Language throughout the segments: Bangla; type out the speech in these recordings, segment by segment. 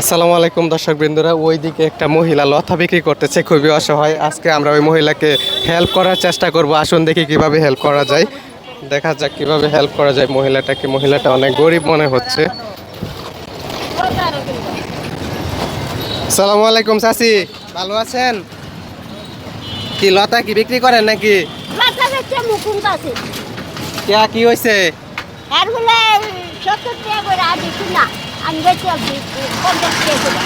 আসসালামু আলাইকুম দর্শক বৃন্দরা ওইদিকে একটা মহিলা লতা বিক্রি করতেছে খুবই অসহায়। আজকে আমরা ওই মহিলাকে হেল্প করার চেষ্টা করব। আসুন দেখি কীভাবে হেল্প করা যায়। দেখা যাক কীভাবে হেল্প করা যায় মহিলাটাকে মহিলাটা অনেক গরিব মনে হচ্ছে। আসসালামু আলাইকুম চাচি ভালো আছেন? কি লতা কি বিক্রি করেন নাকি? কে হয়েছে আর বলে সত্তর টাকা করে আর বেশি না আমি বেচে আছি পঞ্চাশ টাকা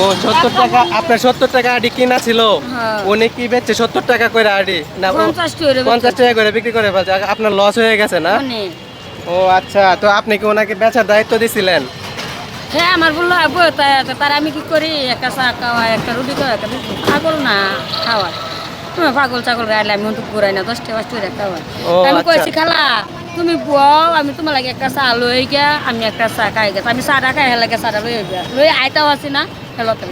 ও সত্তর টাকা আপনার সত্তর টাকা আডি কিনা ছিল। হ্যাঁ। উনি কি বেচছে? সত্তর টাকা করে আডি? না পঞ্চাশ টাকা করে বিক্রি করে ফেলছে। আপনার লস হয়ে গেছে না? ও আচ্ছা তো আপনি কি ওনাকে বেচার দায়িত্ব দিছিলেন? হ্যাঁ আমার বলল আবু তার আমি কি করি? একটা চা খাওয়া একটা রুটি খাওয়া একটা পাগল না খাওয়া। তুমি পাগল ছাগল গাইলে আমি ঘুরাই না দশটা পাঁচটা খাওয়া। আমি আচ্ছা। কইছি খালা তুমি বুয়াও আমি তোমার লাগে একটা চা লই গিয়া আমি একটা চা খাই গেছে আমি চাটা খাই হেলাকে চাটা লই গিয়া লই আইতাও আছি না হেলতে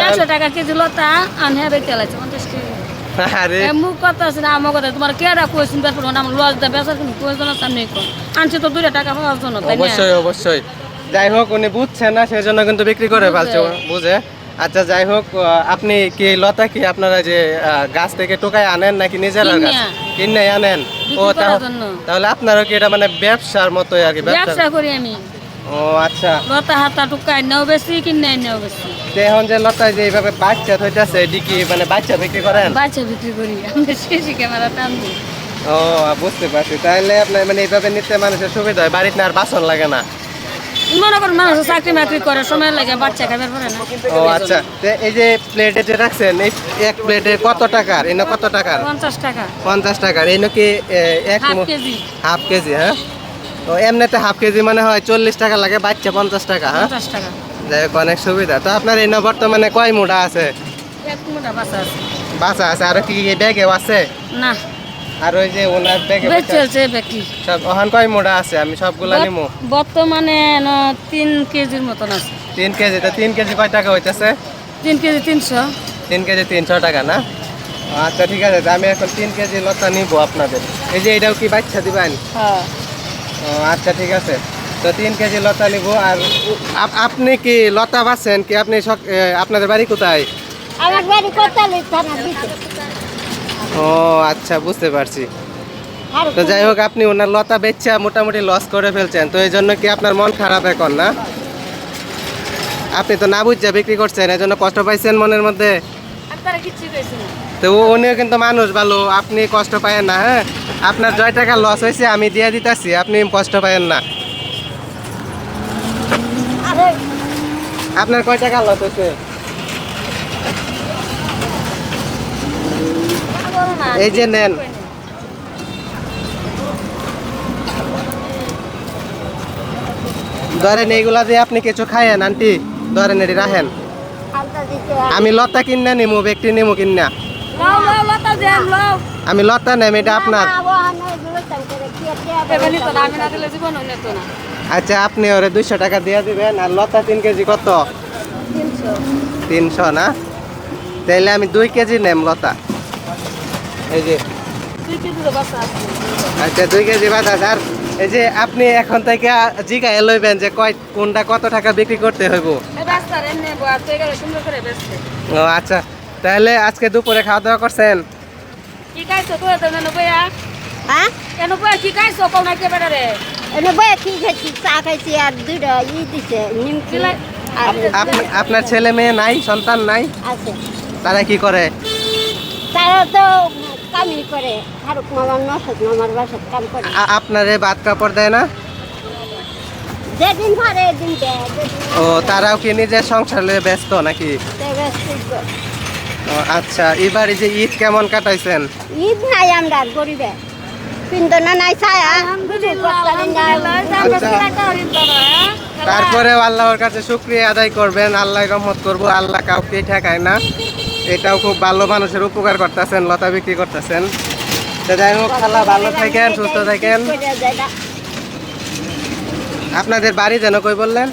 একশো টাকা কেজি লতা পঞ্চাশ টাকা মুখ কথা আছে না আমার কথা তোমার কেডা কোয়েশ্চেন বের করব না আমার লজ দেয় বেচার কোনো প্রয়োজন আছে আমি আনছি তো দুইটা টাকা পাওয়ার জন্য অবশ্যই অবশ্যই যাই হোক উনি বুঝছেন না সেই জন্য কিন্তু বিক্রি করে ফেলছে বুঝে। আচ্ছা যাই হোক আপনি কি লতা কি আপনারা যে গাছ থেকে টোকায় আনেন নাকি নিজেরা গাছ? কিনে। আনেন? ও। তাহলে আপনারও কি এটা মানে ব্যবসার মতোই আর কি ব্যবসা করি আমি। ও আচ্ছা। লতা হাতা টুকা নেও বেশি কিনে নেও বেশি। এখন যে লতায় যে এইভাবে বাচ্চা হইতেছে এটি কি মানে বাচ্চা বিক্রি করেন? বাচ্চা বিক্রি করি। আমরা শেষি ক্যামেরা টান ও বুঝতে পারছি। তাহলে আপনার মানে এইভাবে নিতে মানুষের সুবিধা হয় বাড়িতে না আর বাসন লাগে না? মনে করুন মানুষ চাকরি মাকরি করে সময় লাগে বাচ্চা খাবার পরে না। ও আচ্ছা। তো এই যে প্লেটে যে রাখছেন এই এক প্লেটে কত টাকার? এনে কত টাকার? পঞ্চাশ টাকা পঞ্চাশ টাকার। এই নাকি এক হাফ কেজি। হাফ কেজি হ্যাঁ? তো এমনিতে হাফ কেজি মানে হয় চল্লিশ টাকা লাগে বাচ্চা পঞ্চাশ টাকা হ্যাঁ? পঞ্চাশ টাকা। যাই হোক অনেক সুবিধা। তো আপনার এই বর্তমানে কয় মুড়া আছে? এক মোটা বাচ্চা আছে। বাসা আছে। আর কি কি ব্যাগেও আছে? না। আর ওই যে ওনার ব্যাগে চলছে ব্যক্তি সব ওখান কয় মুড়া আছে? আমি সবগুলা নিমু। বর্তমানে তিন কেজির মতন আছে। তিন কেজি তো তিন কেজি কয় টাকা হইতেছে? তিন কেজি তিনশো। তিন কেজি তিনশো টাকা না? আচ্ছা ঠিক আছে তো আমি এখন তিন কেজি লতা নিবো আপনাদের। এই যে এটাও কি বাচ্চা দিবেন? হ্যাঁ। ও আচ্ছা ঠিক আছে। তো তিন কেজি লতা নিব আর আপ- আপনি কি লতা বাছেন? কি আপনি আপনাদের বাড়ি কোথায়? আমার বাড়ি কোথায়? ও আচ্ছা বুঝতে পারছি। তো যাই হোক আপনি ওনার লতা বেচা মোটামুটি লস করে ফেলছেন। তো এই জন্য কি আপনার মন খারাপ এখন না? আপনি তো না বুঝছে বিক্রি করছেন এই জন্য কষ্ট পাইছেন মনের মধ্যে? তো উনিও কিন্তু মানুষ ভালো আপনি কষ্ট পায়েন না হ্যাঁ? আপনার জয় টাকা লস হয়েছে আমি দিয়ে দিতেছি আপনি কষ্ট পায়েন না। আপনার কয় টাকা লস হয়েছে বলো না এই যে নেন। ধরেন এইগুলা দিয়ে আপনি কিছু খায়েন আন্টি। ধরেন এটি রাখেন। আমি লতা কিনা নিমু, ব্যক্তি নিমু কিনা আমি লতা নেম, এটা আপনার। আচ্ছা আপনি ওরে দুইশো টাকা দিয়ে দিবেন, আর লতা তিন কেজি কত? তিনশো না? তাইলে আমি দুই কেজি নেম লতা। এই যে দুই কেজি তো আছে। আচ্ছা দুই কেজি বাতাস আর এই যে আপনি এখন থেকে লইবেন যে কয় কোনটা কত টাকা বিক্রি করতে হইব? ও আচ্ছা। তাহলে আজকে দুপুরে খাওয়া দাওয়া করছেন? কি খাইছো তো তো না বয়া হ্যাঁ? কেন বয়া কি খাইছো? কোন না এনে বয়ে কি খাইছি? চা খাইছি আর দুইটা ই দিছে নিমকি আপনি- আপনার ছেলে মেয়ে নাই সন্তান নাই? তারা কি করে? তারা তো কামই করে ফারুক মামার নসদ মামার বাসার কাম করে। আপনারে ভাত কাপড় দেয় না? যেদিন পারে এদিন দেয় ও তারাও কি নিজের সংসার লয়ে ব্যস্ত নাকি? ও আচ্ছা এবার এই যে ঈদ কেমন কাটাইছেন? ঈদ নাই আমরা গরিবে। নাই ছায়া। তারপরে আল্লাহর কাছে শুক্রিয়া আদায় করবেন আল্লাহ রহমত করব আল্লাহ কাউকে ঠেকায় না। এটাও খুব ভালো মানুষের উপকার করতেছেন লতা বিক্রি করতেছেন। তো যাই হোক খালা ভালো থাকেন সুস্থ থাকেন। আপনাদের বাড়ি যেন কই বললেন?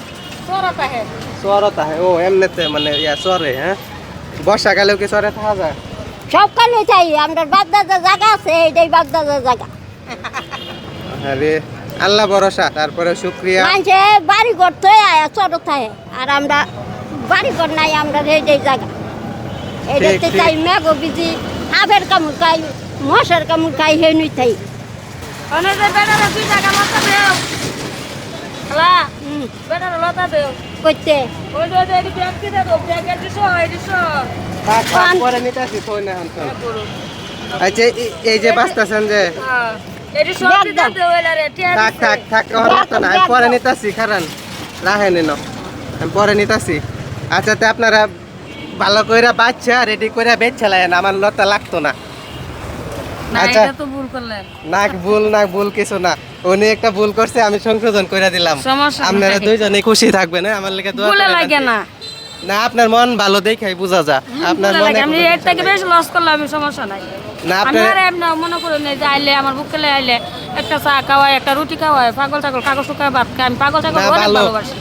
চরতা হ্যাঁ ও এমনিতে মানে ইয়া চরে হ্যাঁ? বর্ষাকালেও কি চরে থাকা যায়? চাই আমরা বাগদাদা জায়গা আছে এইটাই বাগদাদা জায়গা। আরে আল্লাহ ভরসা তারপরে শুক্রিয়া। মানুষে বাড়ি ঘর তো আয়া ছোট আর আমরা বাড়ি ঘর নাই আমরা রেডে জায়গা। এটাতে বিজি হাফের কামড় খাই মশার কামড় খাই হে নুই থাই। অনেক বেটারে দুই টাকা লতা দেও বেটারে লতা দেও ওই ব্যাগ দেবো ব্যাগ পরে নিতে আসি না এখন আচ্ছা এই- যে যে। এটি সব দিতে দেও এলারে থাক থাক থাক ওর না। পরে নিতেছি আমি পরে নিতেছি। আচ্ছা তে আপনারা ভালো কইরা বাচ্চা রেডি কইরা বেচ না আমার লতা লাগতো না। আচ্ছা। ভুল না ভুল না ভুল কিছু না। উনি একটা ভুল করছে আমি সংশোধন করে দিলাম। আপনারা দুইজনে খুশি থাকবেন হ্যাঁ? আমার লেগে দোয়া লাগে না। না আপনার মন ভালো দেখাই বুঝা যা। আপনার মনে লাগে। আমি এর থেকে কিছু লস করলাম সমস্যা নাই। না আপনার আর মনে করি যে আইলে আমার বুকেলে আইলে একটা চা খাওয়াই একটা রুটি পাগল ছাগল কাগজ ভাত আমি পাগল ছাগল অনেক ভালোবাসি।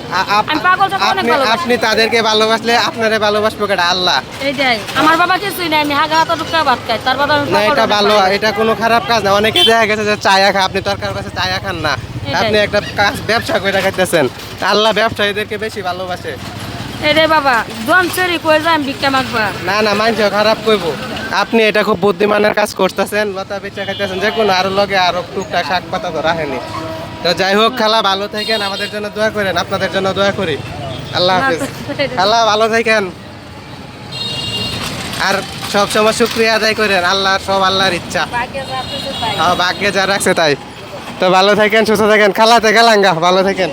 আমি পাগল ছাগল অনেক আপনি ভালোবাসি। আপনি তাদেরকে ভালোবাসলে আপনারে ভালোবাসবো কেটা আল্লাহ। এইটাই আমার বাবা কিছুই নাই আমি হাগা হাতে টুকা ভাত খাই। তার বাদে না এটা ভালো। এটা কোনো খারাপ কাজ না। অনেকে দেখা গেছে যে চায়া খা আপনি তরকার কাছে চায়া খান না। আপনি একটা কাজ ব্যবসা করে খাইতেছেন। আল্লাহ ব্যবসায়ীদেরকে বেশি ভালোবাসে। এরে বাবা জন চুরি কই যাই আমি ভিক্ষা মাগবা। না না মানুষ খারাপ কইব। আপনি এটা খুব বুদ্ধিমানের কাজ করতেছেন লতা বেচা খাইতেছেন যে কোনো আরও লগে আরও টুকটাক শাক পাতা তো রাখেনি তো যাই হোক খালা ভালো থাকেন আমাদের জন্য দোয়া করেন আপনাদের জন্য দোয়া করি। আল্লাহ হাফিজ। খালা ভালো থাকেন। আর সব সময় শুক্রিয়া আদায় করেন আল্লাহর সব আল্লাহর ইচ্ছা। ভাগ্যে যা হ্যাঁ যা রাখছে তাই। তো ভালো থাকেন সুস্থ থাকেন খালাতে গেলাঙ্গা ভালো থাকেন।